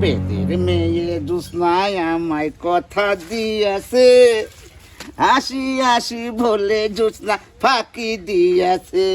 পেটের মেয়ে জুসনায় আমায় কথা দিয়েছে। হাসি হাসি বলে জুসনা ফাঁকি দিয়েছে।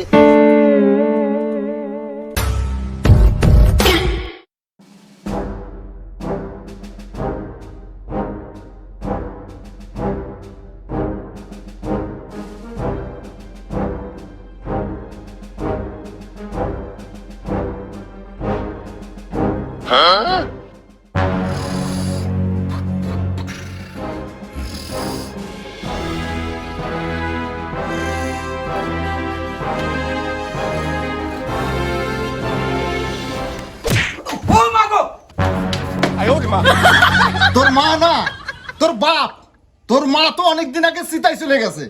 তোর মা না তোর বাপ তোর মা তো অনেকদিন আগে সিতাই চলে গেছে।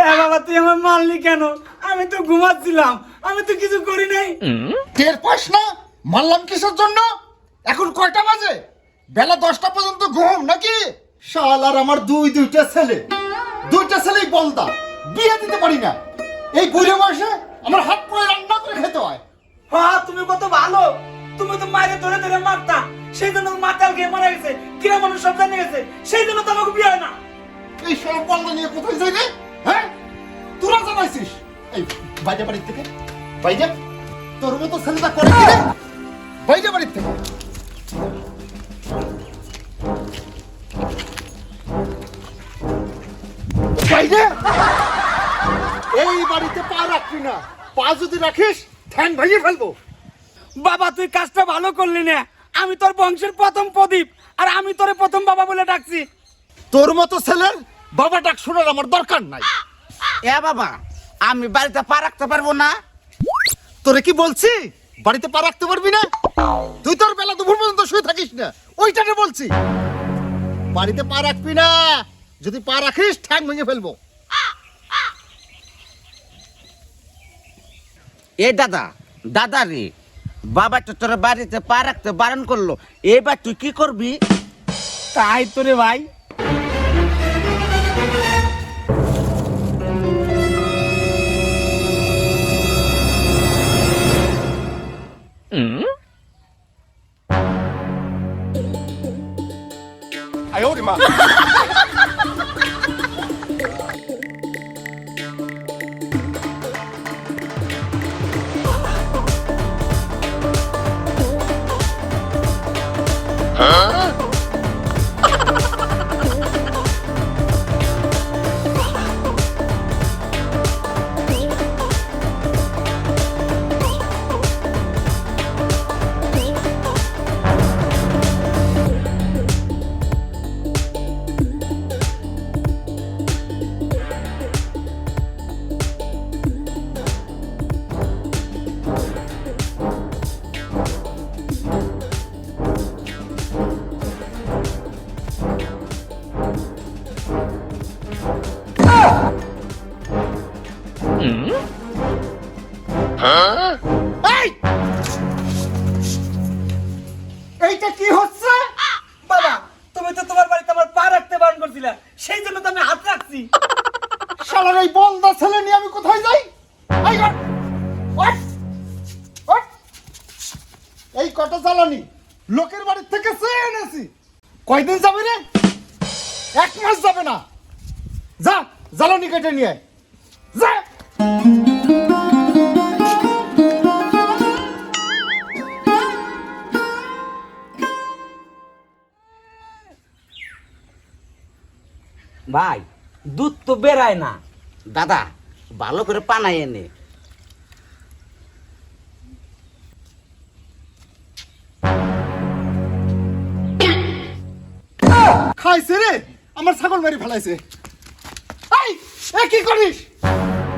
এ বাবা তুই আমার মারলি কেন? আমি তো ঘুমাচ্ছিলাম আমি তো কিছু করি নাই। টের পাস না? মারলাম কিসের জন্য? এখন কয়টা বাজে? বেলা দশটা পর্যন্ত ঘুম নাকি? শাল আর আমার দুই দুইটা ছেলে। দুইটা ছেলেই বলদা বিয়ে দিতে পারি না। এই বুড়ে বয়সে আমার হাত পরে রান্না করে খেতে হয়। হ্যাঁ তুমি কত ভালো। তুমি তো মায়ের ধরে ধরে মারতা। সেই জন্য মাতাল খেয়ে মারা গেছে কিরা মানুষ সব জানে গেছে সেই জন্য তো আমাকে বিয়ে হয় না। এই সব বলদা নিয়ে কোথায় যাই রে হ্যাঁ? তোরা জানাইছিস। এই বাইরে বাড়ির থেকে। বাইরে? তোর মতো ছেলেটা করে বাইরে বাড়ির থেকে। বাইরে? এই বাড়িতে পা রাখবি না। পা যদি রাখিস ঠ্যাং ভেঙে ফেলব। বাবা তুই কাজটা ভালো করলি না। আমি তোর বংশের প্রথম প্রদীপ আর আমি তোরে প্রথম বাবা বলে ডাকছি। তোর মতো ছেলের বাবা ডাক শোনার আমার দরকার নাই। এ বাবা আমি বাড়িতে পা রাখতে পারব না। তোরে কি বলছি? বাড়িতে পা রাখতে পারবি না? তুই তোর বেলা দুপুর পর্যন্ত শুয়ে থাকিস না। ওইটাকে বলছি। বাড়িতে পা রাখবি না। যদি পা রাখিস ঠ্যাং ভেঙে ফেলব। এ দাদা দাদা রে বাবা তো তোর বাড়িতে পা রাখতে বারণ করল। এবার তুই কি করবি? তাই তো রে ভাই। এই! এইটা কি হচ্ছে? বাবা, তুমি তো তোমার বাড়িতে আমার পা রাখতে বারণ করছিলে। সেই জন্য তো আমি হাত রাখছি। শালার এই বলদা ছেলে নিয়ে আমি কোথায় যাই? এই কটা জ্বালানি লোকের বাড়ির থেকে চেয়ে এনেছি। কয়দিন যাবে রে? এক মাস যাবে না। যা, জ্বালানি কেটে নিয়ে যা। ভাই দুধ তো বেরায় না। দাদা ভালো করে পানাই এনে। খাইছে রে আমার ছাগল বাড়ি ফেলাইছে। এই এ কি করিস?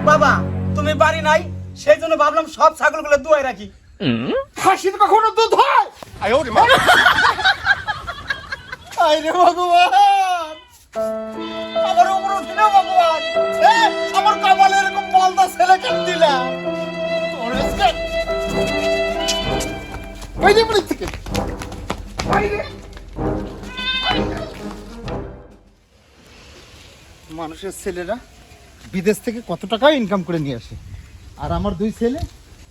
বাবা তুমি বাড়ি নাই সেই জন্য ভাবলাম সব ছাগলগুলো দুয়ায় রাখি। খাসির কখনো দুধ হয়? আয় রে ভগবান। আমার কামালে এরকম ছেলে কেন আজকে বাইরে বাড়ি থেকে। মানুষের ছেলেরা বিদেশ থেকে কত টাকা ইনকাম করে নিয়ে আসে। আর আমার দুই ছেলে,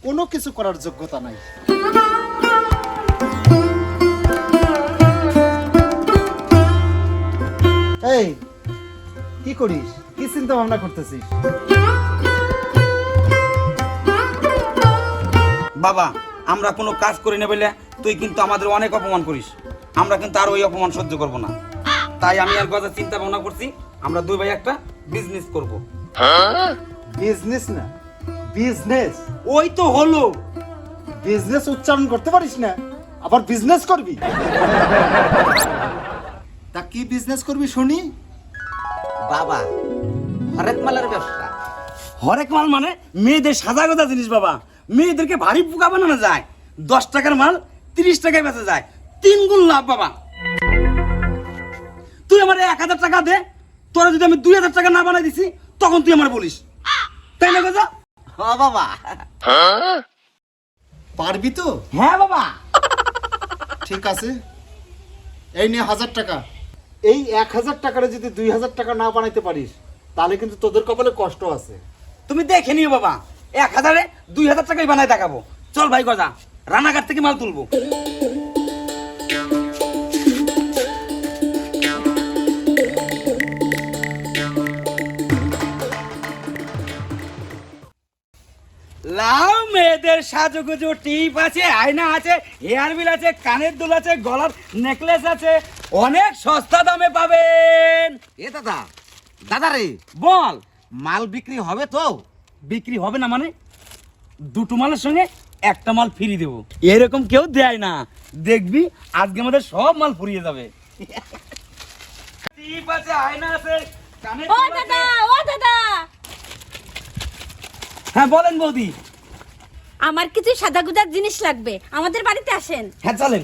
কোনো কিছু করার যোগ্যতা নাই। এই, কি করিস? কি চিন্তা ভাবনা করতেছিস? বাবা আমরা কোনো কাজ করি না বলে তুই কিন্তু আমাদের অনেক অপমান করিস। আমরা কিন্তু আর ওই অপমান সহ্য করব না। তাই আমি আর কথা চিন্তা ভাবনা করছি আমরা দুই ভাই একটা বিজনেস করব। বিজনেস না বিজনেস ওই তো হলো। বিজনেস উচ্চারণ করতে পারিস না আবার বিজনেস করবি। তা কি বিজনেস করবি শুনি? বাবা হরেক মালের ব্যবসা। হরেক মাল মানে মেয়েদের সাদা কথা জিনিস বাবা। মেয়েদেরকে ভারী পোকা বানানো যায় দশ টাকার মাল তিরিশ টাকায় বেচা যায়। তিন গুণ লাভ বাবা। তুই আমার এক হাজার টাকা দে তোরা যদি আমি দুই হাজার টাকা না বানাই দিছি তখন তুই আমার বলিস। তাই না কথা হ বাবা। পারবি তো? হ্যাঁ বাবা। ঠিক আছে। এই নিয়ে হাজার টাকা। এই এক হাজার টাকাটা যদি দুই হাজার টাকা না বানাইতে পারিস তাহলে কিন্তু তোদের কপালে কষ্ট আছে। তুমি দেখে নিও বাবা, এক হাজারে দুই হাজার টাকাই বানাই দেখাবো। চল ভাই গজা, রানাঘাট থেকে মাল তুলবো। লাউ মেয়েদের সাজুগুজু, টিপ আছে, আয়না আছে, হেয়ার বিল আছে, কানের দুল আছে, গলার নেকলেস আছে। অনেক সস্তা দামে পাবেন। এ দাদা দাদা রে বল। মাল বিক্রি হবে তো? বিক্রি হবে না মানে? দুটো মালের সঙ্গে একটা মাল ফ্রি দেবো। এরকম কেউ দেয় না। দেখবি আজকে আমাদের সব মাল ফুরিয়ে যাবে। টিপ আছে আয়না আছে ও দাদা ও দাদা। হ্যাঁ বলেন বৌদি। আমার কিছু সাদা গুদার জিনিস লাগবে। আমাদের বাড়িতে আসেন। হ্যাঁ চলেন।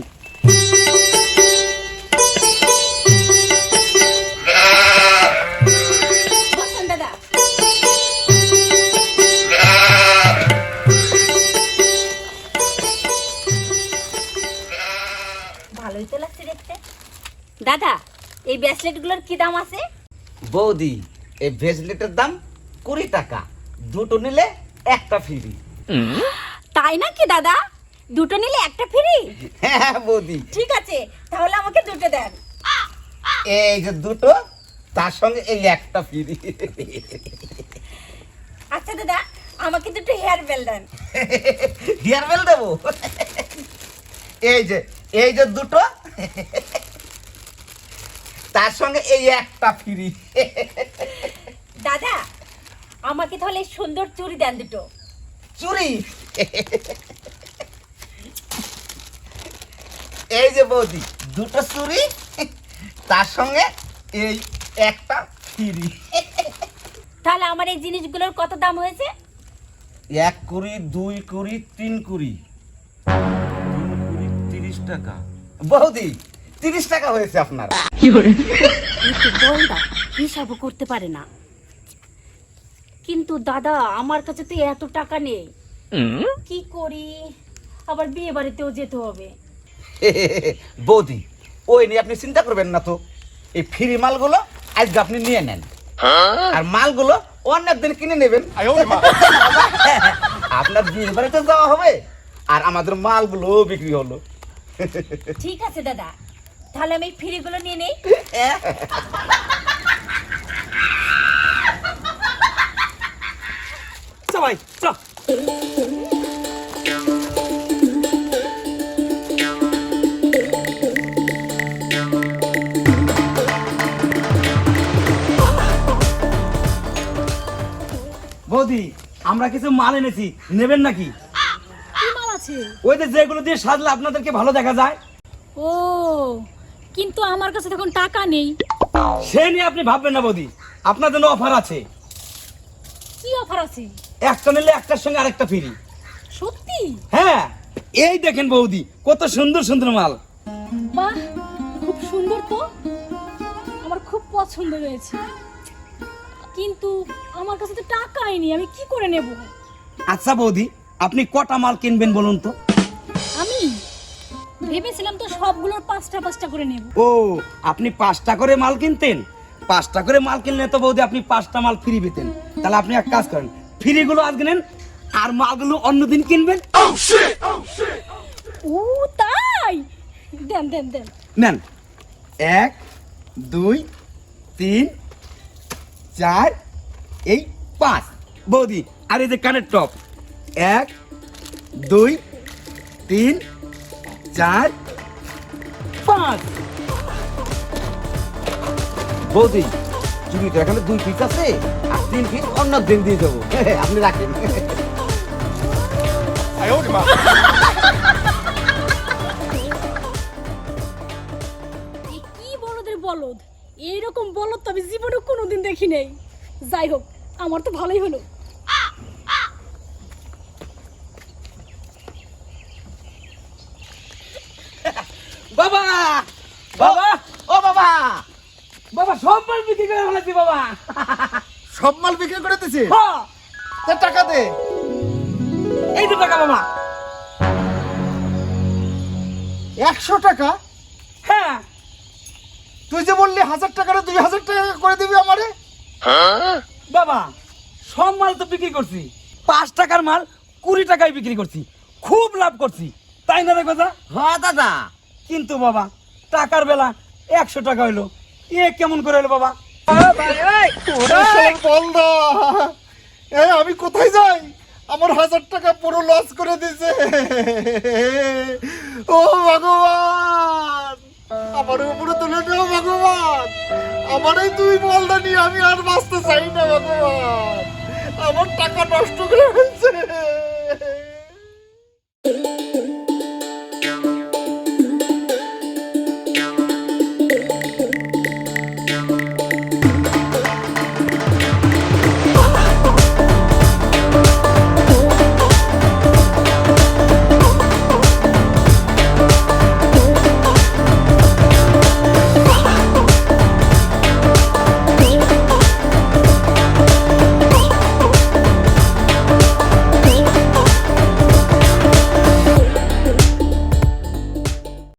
দাদা এই ব্রেসলেটগুলোর কি দাম আছে? বৌদি এই ভেজলেটের দাম কুড়ি টাকা। দুটো নিলে একটা ফ্রি তাই নাকি দাদা? দুটো নিলে একটা ফ্রি হ্যাঁ বৌদি। ঠিক আছে তাহলে আমাকে দুটো দেন। এই যে দুটো তার সঙ্গে এই একটা ফ্রি আচ্ছা দাদা আমাকে দুটো হেয়ার বেল দেন। হেয়ার বেল দেবো? এই যে এই যে দুটো। তার সঙ্গে এই একটা ফ্রি। দাদা আমাকে তাহলে সুন্দর চুড়ি দেন দুটো। চুরি এই যে বৌদি দুটো চুরি তার সঙ্গে এই একটা ফ্রি। তাহলে আমার এই জিনিসগুলোর কত দাম হয়েছে? এক কুড়ি দুই কুড়ি তিন কুড়ি। তিন কুড়ি তিরিশ টাকা। বৌদি তিরিশ টাকা হয়েছে আপনার। বলদা হিসাবও করতে পারে না। কিন্তু দাদা আমার কাছে তো এত টাকা নেই। কি করি? আবার বিয়ে বাড়িতেও যেতে হবে। বৌদি ওই নিয়ে আপনি চিন্তা করবেন না তো। এই ফ্রি মালগুলো আজকে আপনি নিয়ে নেন। আর মালগুলো অন্য একদিন কিনে নেবেন। আপনার বিয়ে বাড়িতে যাওয়া হবে আর আমাদের মালগুলো বিক্রি হলো। ঠিক আছে দাদা। তাহলে আমি ফ্রিগুলো নিয়ে নেই? চ ভাই চ বৌদি আমরা কিছু মাল এনেছি। নেবেন নাকি? কি মাল আছে? ওই যে যেগুলো দিয়ে সাজলে আপনাদেরকে ভালো দেখা যায়। ও কিন্তু আমার কাছে তখন টাকা নেই। সে নিয়ে আপনি ভাববেন না বৌদি। আপনার জন্য অফার আছে। কি অফার আছে? একটা নিলে একটার সঙ্গে আরেকটা ফ্রি। সত্যি? হ্যাঁ এই দেখেন বৌদি কত সুন্দর সুন্দর মাল। বাহ খুব সুন্দর তো। আমার খুব পছন্দ হয়েছে। কিন্তু আমার কাছে তো টাকাই নেই আমি কি করে নেব? আচ্ছা বৌদি আপনি কটা মাল কিনবেন বলুন তো? আমি? ভেবেছিলাম তো সবগুলোর পাঁচটা পাঁচটা করে নেব। ও আপনি পাঁচটা করে মাল কিনতেন? পাঁচটা করে মাল কিনলে তো বৌদি আপনি পাঁচটা মাল ফ্রি পেতেন তাহলে আপনি এক কাজ করেন ফ্রিগুলো আজকে নেন আর মালগুলো অন্যদিন কিনবেন। ও তাই? দেন দেন দেন। নেন। এক দুই তিন চার এই পাঁচ। বৌদি আর এই যে কানের টপ। এক দুই তিন চার পাঁচ। বৌদি চুরি তো এখানে দুই পিস আছে আর তিন পিস অন্য দিন দিয়ে দেবো। আপনি রাখেন। কি বলদের বলদ? এইরকম বলদ তো আমি জীবনে কোনোদিন দেখি নাই। যাই হোক আমার তো ভালোই হলো বাবা বাবা ও বাবা বাবা সব মাল বিক্রি করে ফেলেছি বাবা। সব মাল বিক্রি করে দিছি? হ্যাঁ, টাকা দে। এই তো টাকা বাবা। একশো টাকা? হ্যাঁ। তুই যে বললি হাজার টাকাটা দুই হাজার টাকা করে দিবি আমারে? বাবা সব মাল তো বিক্রি করছি। পাঁচ টাকার মাল কুড়ি টাকায় বিক্রি করছি। খুব লাভ করছি। তাই না রে কথা? হ্যাঁ দাদা। কিন্তু বাবা টাকার বেলা একশো টাকা হইল। কেমন করে হলো বাবা? বলদা আমি কোথায় যাই? আমার হাজার টাকা পুরো লস করে দিছে ও ভগবান! আমার উপরে তুলে নিও ভগবান! আমার এই দুই বলদা নিয়ে আমি আর বাঁচতে চাই না, ভগবান! আমার টাকা নষ্ট করে ফেলছে।